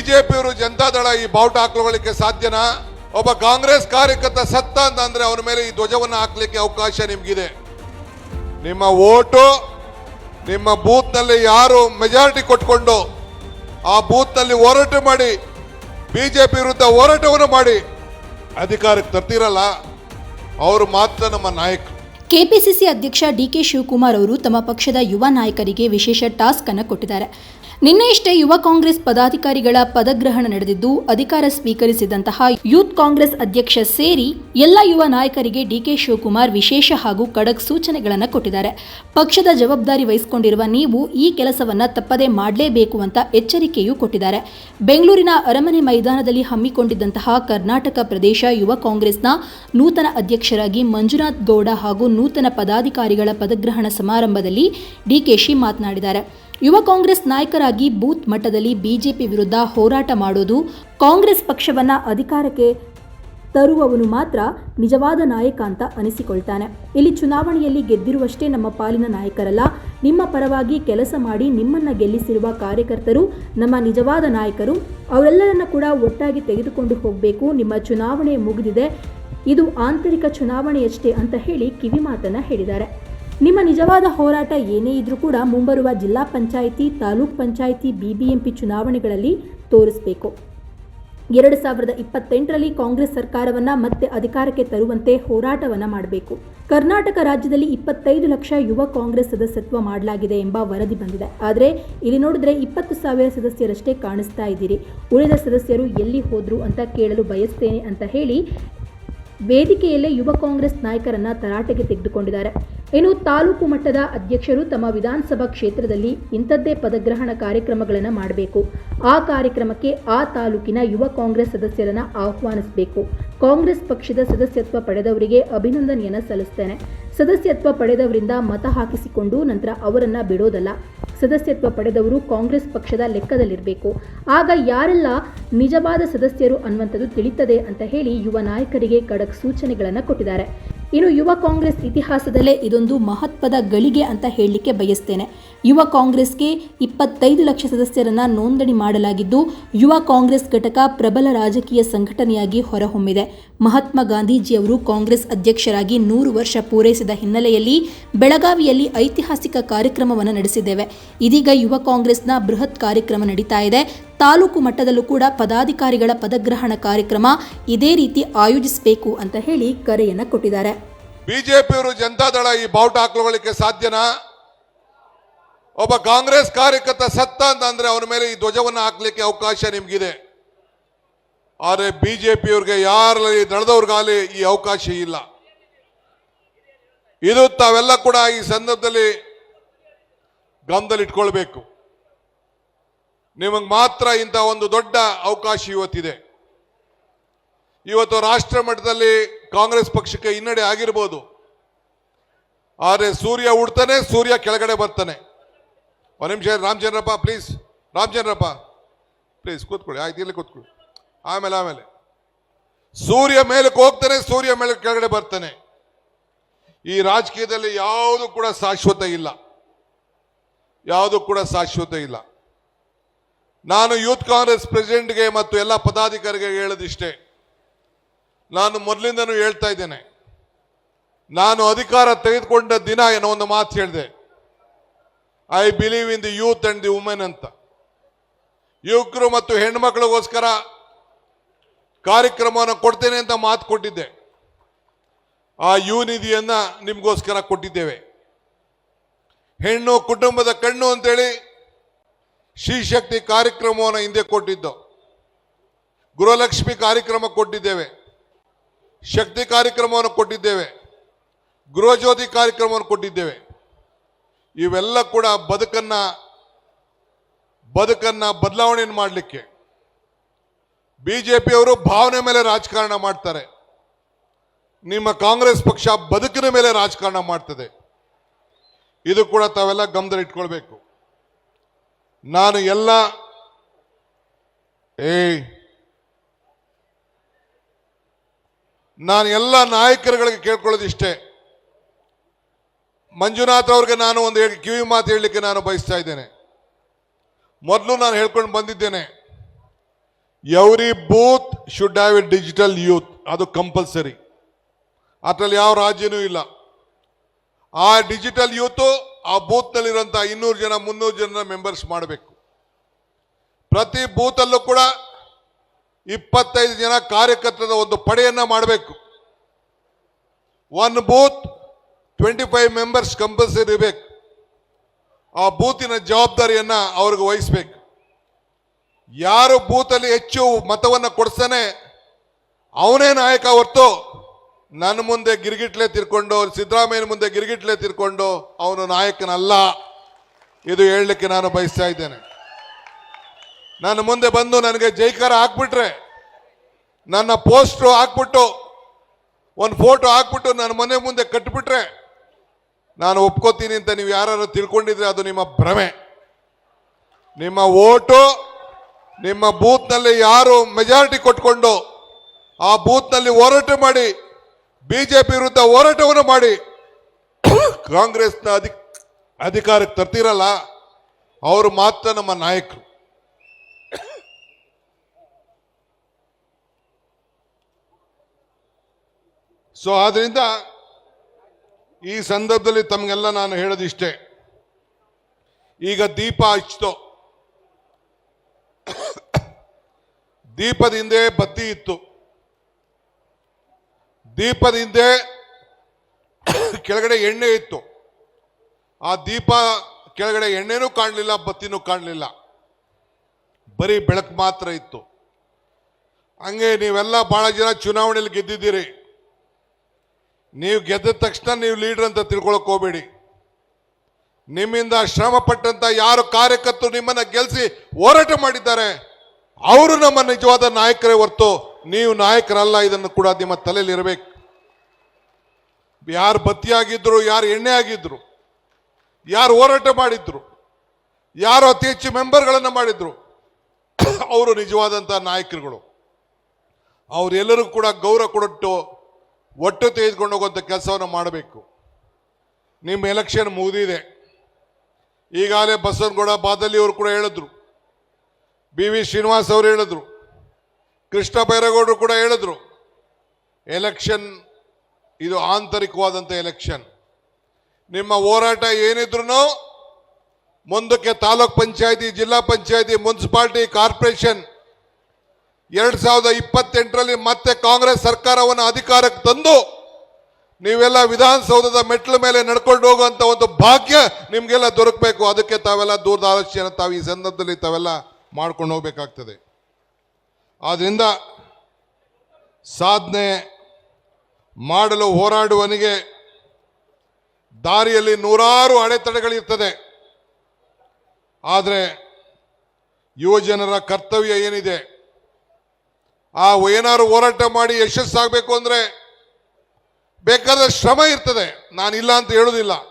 ಬಿಜೆಪಿಯವರು ಜನತಾದಳ ಈ ಬಾವುಟ ಹಾಕೊಳ್ಳಿಕ್ಕೆ ಸಾಧ್ಯನಾ? ಒಬ್ಬ ಕಾಂಗ್ರೆಸ್ ಕಾರ್ಯಕರ್ತ ಸತ್ತ ಅಂತ ಅಂದ್ರೆ ಅವನ ಮೇಲೆ ಈ ಧ್ವಜವನ್ನು ಹಾಕ್ಲಿಕ್ಕೆ ಅವಕಾಶ ನಿಮ್ಗಿದೆ. ನಿಮ್ಮ ಓಟು, ನಿಮ್ಮ ಬೂತ್ನಲ್ಲಿ ಯಾರು ಮೆಜಾರಿಟಿ ಕೊಟ್ಕೊಂಡು ಆ ಬೂತ್ನಲ್ಲಿ ಹೋರಾಟ ಮಾಡಿ, ಬಿಜೆಪಿ ವಿರುದ್ಧ ಹೋರಾಟವನ್ನು ಮಾಡಿ ಅಧಿಕಾರಕ್ಕೆ ತರ್ತಿರಲ್ಲ? ಅವರು ಮಾತ್ರ ನಮ್ಮ ನಾಯಕರು ಕೆಪಿಸಿಸಿ ಅಧ್ಯಕ್ಷ ಡಿಕೆ ಶಿವಕುಮಾರ್ ಅವರು ತಮ್ಮ ಪಕ್ಷದ ಯುವ ನಾಯಕರಿಗೆ ವಿಶೇಷ ಟಾಸ್ಕ್ ಅನ್ನು ಕೊಟ್ಟಿದ್ದಾರೆ. ನಿನ್ನೆಯಷ್ಟೇ ಯುವ ಕಾಂಗ್ರೆಸ್ ಪದಾಧಿಕಾರಿಗಳ ಪದಗ್ರಹಣ ನಡೆದಿದ್ದು, ಅಧಿಕಾರ ಸ್ವೀಕರಿಸಿದಂತಹ ಯೂತ್ ಕಾಂಗ್ರೆಸ್ ಅಧ್ಯಕ್ಷ ಸೇರಿ ಎಲ್ಲ ಯುವ ನಾಯಕರಿಗೆ ಡಿಕೆ ಶಿವಕುಮಾರ್ ವಿಶೇಷ ಹಾಗೂ ಖಡಕ್ ಸೂಚನೆಗಳನ್ನು ಕೊಟ್ಟಿದ್ದಾರೆ. ಪಕ್ಷದ ಜವಾಬ್ದಾರಿ ವಹಿಸಿಕೊಂಡಿರುವ ನೀವು ಈ ಕೆಲಸವನ್ನ ತಪ್ಪದೇ ಮಾಡಲೇಬೇಕು ಅಂತ ಎಚ್ಚರಿಕೆಯೂ ಕೊಟ್ಟಿದ್ದಾರೆ. ಬೆಂಗಳೂರಿನ ಅರಮನೆ ಮೈದಾನದಲ್ಲಿ ಹಮ್ಮಿಕೊಂಡಿದ್ದಂತಹ ಕರ್ನಾಟಕ ಪ್ರದೇಶ ಯುವ ಕಾಂಗ್ರೆಸ್ನ ನೂತನ ಅಧ್ಯಕ್ಷರಾಗಿ ಮಂಜುನಾಥ್ ಗೌಡ ಹಾಗೂ ನೂತನ ಪದಾಧಿಕಾರಿಗಳ ಪದಗ್ರಹಣ ಸಮಾರಂಭದಲ್ಲಿ ಡಿಕೆಶಿ ಮಾತನಾಡಿದ್ದಾರೆ. ಯುವ ಕಾಂಗ್ರೆಸ್ ನಾಯಕರಾಗಿ ಬೂತ್ ಮಟ್ಟದಲ್ಲಿ ಬಿಜೆಪಿ ವಿರುದ್ಧ ಹೋರಾಟ ಮಾಡೋದು ಕಾಂಗ್ರೆಸ್ ಪಕ್ಷವನ್ನ ಅಧಿಕಾರಕ್ಕೆ ತರುವವನು ಮಾತ್ರ ನಿಜವಾದ ನಾಯಕ ಅಂತ ಅನಿಸಿಕೊಳ್ತಾನೆ. ಇಲ್ಲಿ ಚುನಾವಣೆಯಲ್ಲಿ ಗೆದ್ದಿರುವಷ್ಟೇ ನಮ್ಮ ಪಾಲಿನ ನಾಯಕರಲ್ಲ, ನಿಮ್ಮ ಪರವಾಗಿ ಕೆಲಸ ಮಾಡಿ ನಿಮ್ಮನ್ನ ಗೆಲ್ಲಿಸಿರುವ ಕಾರ್ಯಕರ್ತರು, ನಮ್ಮ ನಿಜವಾದ ನಾಯಕರು. ಅವರೆಲ್ಲರನ್ನ ಕೂಡ ಒಟ್ಟಾಗಿ ತೆಗೆದುಕೊಂಡು ಹೋಗಬೇಕು. ನಿಮ್ಮ ಚುನಾವಣೆ ಮುಗಿದಿದೆ. ಇದು ಆಂತರಿಕ ಚುನಾವಣೆಯಷ್ಟೇ ಅಂತ ಹೇಳಿ ಕಿವಿಮಾತನ್ನ ಹೇಳಿದ್ದಾರೆ. ನಿಮ್ಮ ನಿಜವಾದ ಹೋರಾಟ ಏನೇ ಇದ್ರೂ ಕೂಡ ಮುಂಬರುವ ಜಿಲ್ಲಾ ಪಂಚಾಯಿತಿ, ತಾಲೂಕ್ ಪಂಚಾಯಿತಿ, ಬಿಬಿಎಂಪಿ ಚುನಾವಣೆಗಳಲ್ಲಿ ತೋರಿಸಬೇಕು. ಎರಡು ಸಾವಿರದ ಇಪ್ಪತ್ತೆಂಟರಲ್ಲಿ ಕಾಂಗ್ರೆಸ್ ಸರ್ಕಾರವನ್ನ ಮತ್ತೆ ಅಧಿಕಾರಕ್ಕೆ ತರುವಂತೆ ಹೋರಾಟವನ್ನ ಮಾಡಬೇಕು. ಕರ್ನಾಟಕ ರಾಜ್ಯದಲ್ಲಿ ಇಪ್ಪತ್ತೈದು ಲಕ್ಷ ಯುವ ಕಾಂಗ್ರೆಸ್ ಸದಸ್ಯತ್ವ ಮಾಡಲಾಗಿದೆ ಎಂಬ ವರದಿ ಬಂದಿದೆ. ಆದರೆ ಇಲ್ಲಿ ನೋಡಿದ್ರೆ ಇಪ್ಪತ್ತು ಸಾವಿರ ಸದಸ್ಯರಷ್ಟೇ ಕಾಣಿಸ್ತಾ ಇದ್ದೀರಿ. ಉಳಿದ ಸದಸ್ಯರು ಎಲ್ಲಿ ಹೋದ್ರು ಅಂತ ಕೇಳಲು ಬಯಸ್ತೇನೆ ಅಂತ ಹೇಳಿ ವೇದಿಕೆಯಲ್ಲೇ ಯುವ ಕಾಂಗ್ರೆಸ್ ನಾಯಕರನ್ನ ತರಾಟೆಗೆ ತೆಗೆದುಕೊಂಡಿದ್ದಾರೆ. ಇನ್ನು ತಾಲೂಕು ಮಟ್ಟದ ಅಧ್ಯಕ್ಷರು ತಮ್ಮ ವಿಧಾನಸಭಾ ಕ್ಷೇತ್ರದಲ್ಲಿ ಇಂಥದ್ದೇ ಪದಗ್ರಹಣ ಕಾರ್ಯಕ್ರಮಗಳನ್ನು ಮಾಡಬೇಕು. ಆ ಕಾರ್ಯಕ್ರಮಕ್ಕೆ ಆ ತಾಲೂಕಿನ ಯುವ ಕಾಂಗ್ರೆಸ್ ಸದಸ್ಯರನ್ನು ಆಹ್ವಾನಿಸಬೇಕು. ಕಾಂಗ್ರೆಸ್ ಪಕ್ಷದ ಸದಸ್ಯತ್ವ ಪಡೆದವರಿಗೆ ಅಭಿನಂದನೆಯನ್ನು ಸಲ್ಲಿಸ್ತೇನೆ. ಸದಸ್ಯತ್ವ ಪಡೆದವರಿಂದ ಮತ ಹಾಕಿಸಿಕೊಂಡು ನಂತರ ಅವರನ್ನು ಬಿಡೋದಲ್ಲ. ಸದಸ್ಯತ್ವ ಪಡೆದವರು ಕಾಂಗ್ರೆಸ್ ಪಕ್ಷದ ಲೆಕ್ಕದಲ್ಲಿರಬೇಕು. ಆಗ ಯಾರೆಲ್ಲ ನಿಜವಾದ ಸದಸ್ಯರು ಅನ್ನುವಂಥದ್ದು ತಿಳಿತದೆ ಅಂತ ಹೇಳಿ ಯುವ ನಾಯಕರಿಗೆ ಖಡಕ್ ಸೂಚನೆಗಳನ್ನು ಕೊಟ್ಟಿದ್ದಾರೆ. ಇನ್ನು ಯುವ ಕಾಂಗ್ರೆಸ್ ಇತಿಹಾಸದಲ್ಲೇ ಇದೊಂದು ಮಹತ್ವದ ಗಳಿಗೆ ಅಂತ ಹೇಳಲಿಕ್ಕೆ ಬಯಸ್ತೇನೆ. ಯುವ ಕಾಂಗ್ರೆಸ್ಗೆ ಇಪ್ಪತ್ತೈದು ಲಕ್ಷ ಸದಸ್ಯರನ್ನ ನೋಂದಣಿ ಮಾಡಲಾಗಿದ್ದು, ಯುವ ಕಾಂಗ್ರೆಸ್ ಘಟಕ ಪ್ರಬಲ ರಾಜಕೀಯ ಸಂಘಟನೆಯಾಗಿ ಹೊರಹೊಮ್ಮಿದೆ. ಮಹಾತ್ಮ ಗಾಂಧೀಜಿಯವರು ಕಾಂಗ್ರೆಸ್ ಅಧ್ಯಕ್ಷರಾಗಿ ನೂರು ವರ್ಷ ಪೂರೈಸಿದ ಹಿನ್ನೆಲೆಯಲ್ಲಿ ಬೆಳಗಾವಿಯಲ್ಲಿ ಐತಿಹಾಸಿಕ ಕಾರ್ಯಕ್ರಮವನ್ನು ನಡೆಸಿದ್ದೇವೆ. ಇದೀಗ ಯುವ ಕಾಂಗ್ರೆಸ್ನ ಬೃಹತ್ ಕಾರ್ಯಕ್ರಮ ನಡೀತಾ ಇದೆ. ತಾಲೂಕು ಮಟ್ಟದಲ್ಲೂ ಕೂಡ ಪದಾಧಿಕಾರಿಗಳ ಪದಗ್ರಹಣ ಕಾರ್ಯಕ್ರಮ ಇದೇ ರೀತಿ ಆಯೋಜಿಸಬೇಕು ಅಂತ ಹೇಳಿ ಕರೆಯನ್ನ ಕೊಟ್ಟಿದ್ದಾರೆ. ಬಿಜೆಪಿಯವರು ಜನತಾದಳ ಈ ಬಾವುಟ ಹಾಕಲುಗಳಿಗೆ ಸಾಧ್ಯನಾ? ಒಬ್ಬ ಕಾಂಗ್ರೆಸ್ ಕಾರ್ಯಕರ್ತ ಸತ್ತ ಅಂತ ಅಂದ್ರೆ ಅವನ ಮೇಲೆ ಈ ಧ್ವಜವನ್ನು ಹಾಕ್ಲಿಕ್ಕೆ ಅವಕಾಶ ನಿಮ್ಗಿದೆ. ಆದರೆ ಬಿಜೆಪಿಯವ್ರಿಗೆ ಯಾರಲ್ಲಿ ದಳದವ್ರಿಗಾಗಲಿ ಈ ಅವಕಾಶ ಇಲ್ಲ. ಇದು ತಾವೆಲ್ಲ ಕೂಡ ಈ ಸಂದರ್ಭದಲ್ಲಿ ಗಮನದಲ್ಲಿ ಇಟ್ಕೊಳ್ಬೇಕು. ನಿಮಗೆ ಮಾತ್ರ ಇಂಥ ಒಂದು ದೊಡ್ಡ ಅವಕಾಶ ಇವತ್ತಿದೆ. ಇವತ್ತು ರಾಷ್ಟ್ರ ಮಟ್ಟದಲ್ಲಿ ಕಾಂಗ್ರೆಸ್ ಪಕ್ಷಕ್ಕೆ ಹಿನ್ನಡೆ ಆಗಿರ್ಬೋದು. ಆದರೆ ಸೂರ್ಯ ಉಡ್ತಾನೆ, ಸೂರ್ಯ ಕೆಳಗಡೆ ಬರ್ತಾನೆ. ಒಂದು ನಿಮಿಷ ರಾಮಚಂದ್ರಪ್ಪ ಪ್ಲೀಸ್ ರಾಮಚಂದ್ರಪ್ಪ ಪ್ಲೀಸ್ ಕೂತ್ಕೊಳ್ಳಿ. ಆಯ್ತು, ಇಲ್ಲಿ ಕೂತ್ಕೊಳ್ಳಿ. ಆಮೇಲೆ ಆಮೇಲೆ. ಸೂರ್ಯ ಮೇಲಕ್ಕೆ ಹೋಗ್ತಾನೆ, ಸೂರ್ಯ ಮೇಲೆ ಕೆಳಗಡೆ ಬರ್ತಾನೆ. ಈ ರಾಜಕೀಯದಲ್ಲಿ ಯಾವುದು ಕೂಡ ಶಾಶ್ವತ ಇಲ್ಲ. ಯಾವುದು ಕೂಡ ಶಾಶ್ವತ ಇಲ್ಲ. ನಾನು ಯೂತ್ ಕಾಂಗ್ರೆಸ್ ಪ್ರೆಸಿಡೆಂಟ್ಗೆ ಮತ್ತು ಎಲ್ಲ ಪದಾಧಿಕಾರಿಗೆ ಹೇಳೋದಿಷ್ಟೇ. ನಾನು ಮೊದಲಿಂದನೂ ಹೇಳ್ತಾ ಇದ್ದೇನೆ. ನಾನು ಅಧಿಕಾರ ತೆಗೆದುಕೊಂಡ ದಿನ ಏನೋ ಒಂದು ಮಾತು ಹೇಳಿದೆ. I believe in the youth and the women ಅಂತ. ಯುವಕರು ಮತ್ತು ಹೆಣ್ಮಕ್ಳಿಗೋಸ್ಕರ ಕಾರ್ಯಕ್ರಮವನ್ನು ಕೊಡ್ತೇನೆ ಅಂತ ಮಾತು ಕೊಟ್ಟಿದ್ದೆ. ಆ ಯು ನಿಧಿಯನ್ನು ನಿಮಗೋಸ್ಕರ ಕೊಟ್ಟಿದ್ದೇವೆ. ಹೆಣ್ಣು ಕುಟುಂಬದ ಕಣ್ಣು ಅಂತೇಳಿ ಶ್ರೀಶಕ್ತಿ ಕಾರ್ಯಕ್ರಮವನ್ನು ಹಿಂದೆ ಕೊಟ್ಟಿದ್ದು. ಗೃಹಲಕ್ಷ್ಮಿ ಕಾರ್ಯಕ್ರಮ ಕೊಟ್ಟಿದ್ದೇವೆ. ಶಕ್ತಿ ಕಾರ್ಯಕ್ರಮವನ್ನು ಕೊಟ್ಟಿದ್ದೇವೆ. ಗೃಹಜ್ಯೋತಿ ಕಾರ್ಯಕ್ರಮವನ್ನು ಕೊಟ್ಟಿದ್ದೇವೆ. ಇವೆಲ್ಲ ಕೂಡ ಬದುಕನ್ನ ಬದುಕನ್ನ ಬದಲಾವಣೆ ಮಾಡಲಿಕ್ಕೆ. ಬಿಜೆಪಿಯವರು ಭಾವನೆ ಮೇಲೆ ರಾಜಕಾರಣ ಮಾಡ್ತಾರೆ. ನಿಮ್ಮ ಕಾಂಗ್ರೆಸ್ ಪಕ್ಷ ಬದುಕಿನ ಮೇಲೆ ರಾಜಕಾರಣ ಮಾಡ್ತದೆ. ಇದು ಕೂಡ ತಾವೆಲ್ಲ ಗಮನದಲ್ಲಿ ಇಟ್ಕೊಳ್ಬೇಕು ನಾನು ಎಲ್ಲ, ಏಯ್, ನಾನು ಎಲ್ಲ ನಾಯಕರುಗಳಿಗೆ ಕೇಳ್ಕೊಳ್ಳೋದಿಷ್ಟೇ ಮಂಜುನಾಥ್ ಅವ್ರಿಗೆ ನಾನು ಒಂದು ಹೇಳಿ, ಕಿವಿ ಮಾತು ಹೇಳಲಿಕ್ಕೆ ನಾನು ಬಯಸ್ತಾ ಇದ್ದೇನೆ. ಮೊದಲು ನಾನು ಹೇಳ್ಕೊಂಡು ಬಂದಿದ್ದೇನೆ every booth should have a digital youth ಅದು ಕಂಪಲ್ಸರಿ ಅದರಲ್ಲಿ ಯಾವ ರಾಜ್ಯನೂ ಇಲ್ಲ. ಆ ಡಿಜಿಟಲ್ ಯೂತು ಆ ಬೂತ್ನಲ್ಲಿರುವಂಥ ಇನ್ನೂರು ಜನ, ಮುನ್ನೂರು ಜನ ಮೆಂಬರ್ಸ್ ಮಾಡಬೇಕು. ಪ್ರತಿ ಬೂತಲ್ಲೂ ಕೂಡ ಇಪ್ಪತ್ತೈದು ಜನ ಕಾರ್ಯಕರ್ತರ ಒಂದು ಪಡೆಯನ್ನ ಮಾಡಬೇಕು. One booth twenty five members compulsory ಇರಬೇಕು ಆ ಬೂತಿನ ಜವಾಬ್ದಾರಿಯನ್ನ ಅವ್ರಿಗೆ ವಹಿಸ್ಬೇಕು. ಯಾರು ಬೂತಲ್ಲಿ ಹೆಚ್ಚು ಮತವನ್ನು ಕೊಡಿಸ್ತಾನೆ ಅವನೇ ನಾಯಕ ಹೊರ್ತು ನನ್ನ ಮುಂದೆ ಗಿರ್ಗಿಟ್ಲೆ ತಿರ್ಕೊಂಡು, ಸಿದ್ದರಾಮಯ್ಯನ ಮುಂದೆ ಗಿರಿಗಿಟ್ಲೆ ತಿರ್ಕೊಂಡು ಅವನು ನಾಯಕನಲ್ಲ. ಇದು ಹೇಳಲಿಕ್ಕೆ ನಾನು ಬಯಸ್ತಾ ಇದ್ದೇನೆ. ನನ್ನ ಮುಂದೆ ಬಂದು ನನಗೆ ಜೈಕಾರ ಹಾಕ್ಬಿಟ್ರೆ, ನನ್ನ ಪೋಸ್ಟ್ರು ಹಾಕ್ಬಿಟ್ಟು, ಒಂದು ಫೋಟೋ ಹಾಕ್ಬಿಟ್ಟು ನನ್ನ ಮನೆ ಮುಂದೆ ಕಟ್ಬಿಟ್ರೆ, ನಾನು ಒಪ್ಕೋತೀನಿ ಅಂತ ನೀವು ಯಾರು ತಿಳ್ಕೊಂಡಿದ್ರೆ ಅದು ನಿಮ್ಮ ಭ್ರಮೆ. ನಿಮ್ಮ ಓಟು, ನಿಮ್ಮ ಬೂತ್ನಲ್ಲಿ ಯಾರು ಮೆಜಾರಿಟಿ ಕೊಟ್ಕೊಂಡು, ಆ ಬೂತ್ನಲ್ಲಿ ಹೋರಾಟ ಮಾಡಿ ಬಿಜೆಪಿ ವಿರುದ್ಧ ಹೋರಾಟವನ್ನು ಮಾಡಿ ಕಾಂಗ್ರೆಸ್ನ ಅಧಿ ಅಧಿಕಾರಕ್ಕೆ ತರ್ತಿರಲ್ಲ, ಅವರು ಮಾತ್ರ ನಮ್ಮ ನಾಯಕರು. ಸೊ ಆದ್ರಿಂದ ಈ ಸಂದರ್ಭದಲ್ಲಿ ತಮಗೆಲ್ಲ ನಾನು ಹೇಳೋದಿಷ್ಟೇ ಈಗ ದೀಪ ಹಚ್ಚಿತು. ದೀಪದ ಹಿಂದೆ ಬತ್ತಿ ಇತ್ತು. ದೀಪದ ಹಿಂದೆ ಕೆಳಗಡೆ ಎಣ್ಣೆ ಇತ್ತು. ಆ ದೀಪ ಕೆಳಗಡೆ ಎಣ್ಣೆನೂ ಕಾಣಲಿಲ್ಲ, ಬತ್ತಿನೂ ಕಾಣಲಿಲ್ಲ. ಬರೀ ಬೆಳಕು ಮಾತ್ರ ಇತ್ತು. ಹಂಗೆ ನೀವೆಲ್ಲ ಬಹಳ ಜನ ಚುನಾವಣೆಯಲ್ಲಿ ಗೆದ್ದಿದ್ದೀರಿ. ನೀವು ಗೆದ್ದ ತಕ್ಷಣ ನೀವು ಲೀಡರ್ ಅಂತ ತಿಳ್ಕೊಳಕ್ ಹೋಗ್ಬೇಡಿ. ನಿಮ್ಮಿಂದ ಶ್ರಮ ಪಟ್ಟಂತ ಯಾರು ಕಾರ್ಯಕರ್ತರು ನಿಮ್ಮನ್ನ ಗೆಲ್ಲಿಸಿ ಹೋರಾಟ ಮಾಡಿದ್ದಾರೆ, ಅವರು ನಮ್ಮ ನಿಜವಾದ ನಾಯಕರೇ ಹೊರತು ನೀವು ನಾಯಕರಲ್ಲ, ಇದನ್ನು ಕೂಡ ನಿಮ್ಮ ತಲೆಯಲ್ಲಿ ಇರಬೇಕು. ಯಾರು ಬತ್ತಿ ಆಗಿದ್ರು ಯಾರು ಎಣ್ಣೆ ಆಗಿದ್ರು ಯಾರು ಹೋರಾಟ ಮಾಡಿದ್ರು, ಯಾರು ಅತಿ ಹೆಚ್ಚು ಮೆಂಬರ್ಗಳನ್ನು ಮಾಡಿದ್ರು, ಅವರು ನಿಜವಾದಂಥ ನಾಯಕರುಗಳು. ಅವರೆಲ್ಲರಿಗೂ ಕೂಡ ಗೌರವ ಕೊಟ್ಟು ಒಟ್ಟು ತೆಗೆದುಕೊಂಡು ಹೋಗುವಂಥ ಕೆಲಸವನ್ನು ಮಾಡಬೇಕು. ನಿಮ್ಮ ಎಲೆಕ್ಷನ್ ಮುಗಿದಿದೆ. ಈಗಾಗಲೇ ಬಸವನಗೌಡ ಬಾದಲಿ ಅವರು ಕೂಡ ಹೇಳಿದ್ರು. ಬಿ ವಿ ಶ್ರೀನಿವಾಸ್ ಅವರು ಹೇಳಿದ್ರು. ಕೃಷ್ಣ ಬೈರೇಗೌಡರು ಕೂಡ ಹೇಳಿದ್ರು. ಎಲೆಕ್ಷನ್ ಇದು ಆಂತರಿಕವಾದಂಥ ಎಲೆಕ್ಷನ್ ನಿಮ್ಮ ಹೋರಾಟ ಏನಿದ್ರು ಮುಂದಕ್ಕೆ ತಾಲೂಕ್ ಪಂಚಾಯತಿ, ಜಿಲ್ಲಾ ಪಂಚಾಯತಿ, ಮುನ್ಸಿಪಾಲಿಟಿ, ಕಾರ್ಪೊರೇಷನ್ ಎರಡ್ ಸಾವಿರದ ಇಪ್ಪತ್ತೆಂಟರಲ್ಲಿ ಮತ್ತೆ ಕಾಂಗ್ರೆಸ್ ಸರ್ಕಾರವನ್ನು ಅಧಿಕಾರಕ್ಕೆ ತಂದು ನೀವೆಲ್ಲ ವಿಧಾನಸೌಧದ ಮೆಟ್ಲ ಮೇಲೆ ನಡ್ಕೊಂಡು ಹೋಗುವಂತ ಒಂದು ಭಾಗ್ಯ ನಿಮ್ಗೆಲ್ಲ ದೊರಕಬೇಕು. ಅದಕ್ಕೆ ತಾವೆಲ್ಲ ದೂರದ ಆಲೋಚನೆ ತಾವು ಈ ಸಂದರ್ಭದಲ್ಲಿ ತಾವೆಲ್ಲ ಮಾಡ್ಕೊಂಡು ಹೋಗ್ಬೇಕಾಗ್ತದೆ. ಆದ್ರಿಂದ ಸಾಧನೆ ಮಾಡಲು ಹೋರಾಡುವನಿಗೆ ದಾರಿಯಲ್ಲಿ ನೂರಾರು ಅಡೆತಡೆಗಳಿರ್ತದೆ ಆದರೆ ಯುವಜನರ ಕರ್ತವ್ಯ ಏನಿದೆ? ಆ ಏನಾದ್ರು ಹೋರಾಟ ಮಾಡಿ ಯಶಸ್ಸಾಗಬೇಕು ಅಂದರೆ ಬೇಕಾದ ಶ್ರಮ ಇರ್ತದೆ. ನಾನಿಲ್ಲ ಅಂತ ಹೇಳುದಿಲ್ಲ.